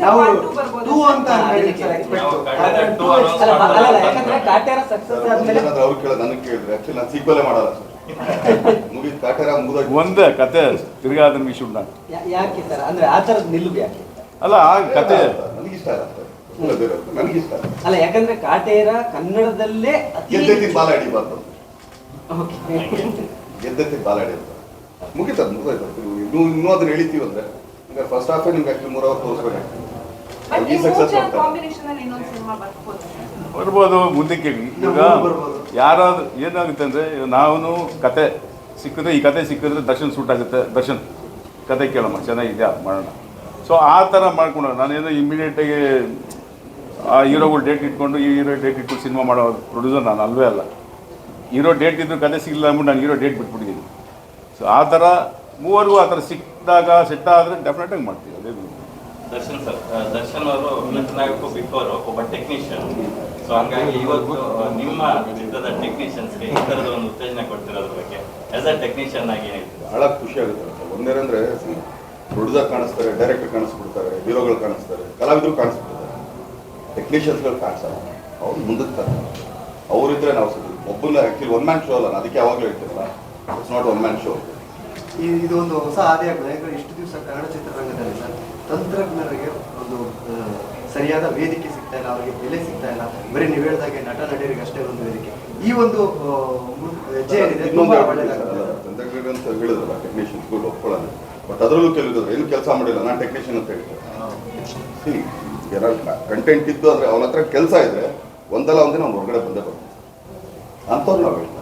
ನಾವು ಟೂ ಅಂತ. ಯಾಕಂದ್ರೆ ಸಕ್ಸಸ್ ಆದ್ಮೇಲೆ ಅವ್ರು ಕೇಳೋದು ನನಗೆ ಕೇಳಿದ್ರೆ ಆಕ್ಚುಲಿ ನಾನು ಸೀಕ್ವಲೇ ಮಾಡಲ್ಲ ಸರ್. ಮುಗಿದ್ ಕಾಟೇರ ಒಂದೇ ಕತೆ ತಿರ್ಗಾ ಅದನ್ನ ಯಾಕೆ ಸರ್ ಅಂದ್ರೆ ಆ ತರದ್ ನಿಲ್ಲು ಯಾಕೆ? ಅಲ್ಲ ಆ ಕತೆ ನನಗೆ ಇಷ್ಟ ಇಲ್ಲ ಸರ್. ಬೇರೆ ನನಗೆ ಇಷ್ಟ ಇಲ್ಲ ಅಲ್ಲ ಯಾಕಂದ್ರೆ ಕಾಟೇರ ಕನ್ನಡದಲ್ಲೇ ಅತಿ ಗೆದ್ದೆತ್ತಿ ಬಾಲ ಹಿಡಿಬಾರ್ದು. ಗೆದ್ದೆತ್ತಿ ಬಾಲ ಮುಗಿತದ ಇನ್ನೂ ಇನ್ನೂ ಅದನ್ನ ಎಳಿತೀವಿ ಅಂದ್ರೆ. ಈಗ ಫಸ್ಟ್ ಹಾಫೇ ನಿಮ್ಗೆ ಆಕ್ಚುಲಿ ಮೂರು ಅವರ್ ತೋರಿಸ್ಬೇಕು ಈ ಸಕ್ಸಸ್ ಮೂರು ಕಾಂಬಿನೇಷನ್ ಅಲ್ಲಿ ಇನ್ನೊಂದು ಸಿನಿಮಾ ಬರ್ಬೋದು. ಮುಂದಕ್ಕೆ ಈಗ. ಯಾರಾದ್ರೂ ಏನಾಗುತ್ತೆ ಅಂದ್ರೆ ನಾವು ಕತೆ ಸಿಕ್ಕಿದ್ರೆ ಈ ಕತೆ ಸಿಕ್ಕಿದ್ರೆ ದರ್ಶನ್ ಸೂಟ್ ಆಗುತ್ತೆ. ದರ್ಶನ್ ಕತೆ ಕೇಳಮ್ಮ ಚೆನ್ನಾಗಿದೆಯಾ? ಮಾಡೋಣ. ಸೊ ಆ ಥರ ಮಾಡ್ಕೊಂಡು ನಾನೇನೋ ಇಮ್ಮಿಡಿಯೇಟಾಗಿ ಆ ಹೀರೋಗಳು ಡೇಟ್ ಇಟ್ಕೊಂಡು ಈ ಹೀರೋ ಡೇಟ್ ಇಟ್ಕೊಂಡು ಸಿನಿಮಾ ಮಾಡೋ ಪ್ರೊಡ್ಯೂಸರ್ ನಾನು ಅಲ್ವೇ ಅಲ್ಲ. ಹೀರೋ ಡೇಟ್ ಇದ್ದರೂ ಕತೆ ಸಿಗಲಿಲ್ಲ ಅಂದ್ಬಿಟ್ಟು ನಾನು ಹೀರೋ ಡೇಟ್ ಬಿಟ್ಬಿಟ್ಟಿದ್ದೀನಿ. ಸೊ ಆ ಥರ ಮೂವರೆಗೂ ಆ ಥರ ಸಿಕ್ಕಿದಾಗ ಸೆಟ್ ಆದರೆ ಡೆಫಿನೆಟಾಗಿ ಮಾಡ್ತೀವಿ ಅದೇ ದರ್ಶನ್ ಸರ್ ದರ್ಶನ್ ಅವರು ನಟನಾಗಕ್ಕೂ ಬಿಫೋರ್ ಒಬ್ಬ ಟೆಕ್ನಿಷಿಯನ್ ಸೊ ಹಂಗಾಗಿ ಇವತ್ತು ನಿಮ್ಮ ಚಿತ್ರದ ಟೆಕ್ನಿಷಿಯನ್ಸ್ಗೆ ಈ ಥರದ ಒಂದು ಉತ್ತೇಜನ ಕೊಡ್ತಿರೋದ್ರ ಬಗ್ಗೆ ಆಸ್ ಅ ಟೆಕ್ನಿಷಿಯನ್ ಆಗಿ? ಬಹಳ ಖುಷಿ ಆಗುತ್ತೆ ಒಂದೇನಂದ್ರೆ ಪ್ರೊಡ್ಯೂಸರ್ ಕಾಣಿಸ್ತಾರೆ ಡೈರೆಕ್ಟರ್ ಕಾಣಿಸ್ಬಿಡ್ತಾರೆ ಹೀರೋಗಳು ಕಾಣಿಸ್ತಾರೆ ಕಲಾವಿದರು ಕಾಣಿಸ್ಬಿಡ್ತಾರೆ. ಟೆಕ್ನಿಷಿಯನ್ಸ್ಗಳು ಕಾಣಿಸಲ್ಲ. ಅವ್ರು ಮುಂದಕ್ಕೆ ತರ್ತಾರೆ. ಅವರಿದ್ರೆ ನಾವು ಸಿಗ್ತೀವಿ. ಒಬ್ಬನ ಆ್ಯಕ್ಚುಲಿ ಒನ್ ಮ್ಯಾನ್ ಶೋ ಅಲ್ಲ ಅದಕ್ಕೆ ಯಾವಾಗಲೂ ಹೇಳ್ತಿರಲ್ಲ it's not one man show ಈ ಇದೊಂದು ಒಂದು ಹೊಸ ಆದಾಯ ಯಾಕಂದ್ರೆ ಇಷ್ಟು ದಿವಸ ಕನ್ನಡ ಚಿತ್ರರಂಗದಲ್ಲಿ ಸರ್ ತಂತ್ರಜ್ಞರಿಗೆ ಒಂದು ಸರಿಯಾದ ವೇದಿಕೆ ಸಿಗ್ತಾ ಇಲ್ಲ ಅವರಿಗೆ ಬೆಲೆ ಸಿಗ್ತಾ ಇಲ್ಲ. ಬರೀ ನೀವು ಹೇಳಿದಾಗೆ ನಟ ನಟಿಯರಿಗೆ ಅಷ್ಟೇ ಒಂದು ವೇದಿಕೆ. ಈ ಒಂದು ಹೆಜ್ಜೆ ಏನಿದೆ ತುಂಬಾ ಒಳ್ಳೆಯದಾಗುತ್ತೆ ತಂತ್ರಜ್ಞರು ಅಂತ ಹೇಳಿದ್ರಲ್ಲ ಒಪ್ಕೊಳ್ಳೋಣ. ಬಟ್ ಅದರಲ್ಲೂ ಕೆಲವು ಏನು ಕೆಲಸ ಮಾಡಿಲ್ಲ? ನಾನು ಟೆಕ್ನಿಷಿಯನ್ ಅಂತ ಹೇಳ್ತಾರೆ ಏನಾದ್ರು ಕಂಟೆಂಟ್ ಇದ್ದು ಅಂದ್ರೆ ಅವನ ಹತ್ರ ಕೆಲಸ ಇದ್ರೆ ಒಂದಲ್ಲ ಒಂದಿನ ಅವ್ನು ಹೊರಗಡೆ ಬಂದೇ ಬರ್ತಾನೆ. ಅಂಥವ್ರು ನಾವು ಹೇಳ್ತೀವಿ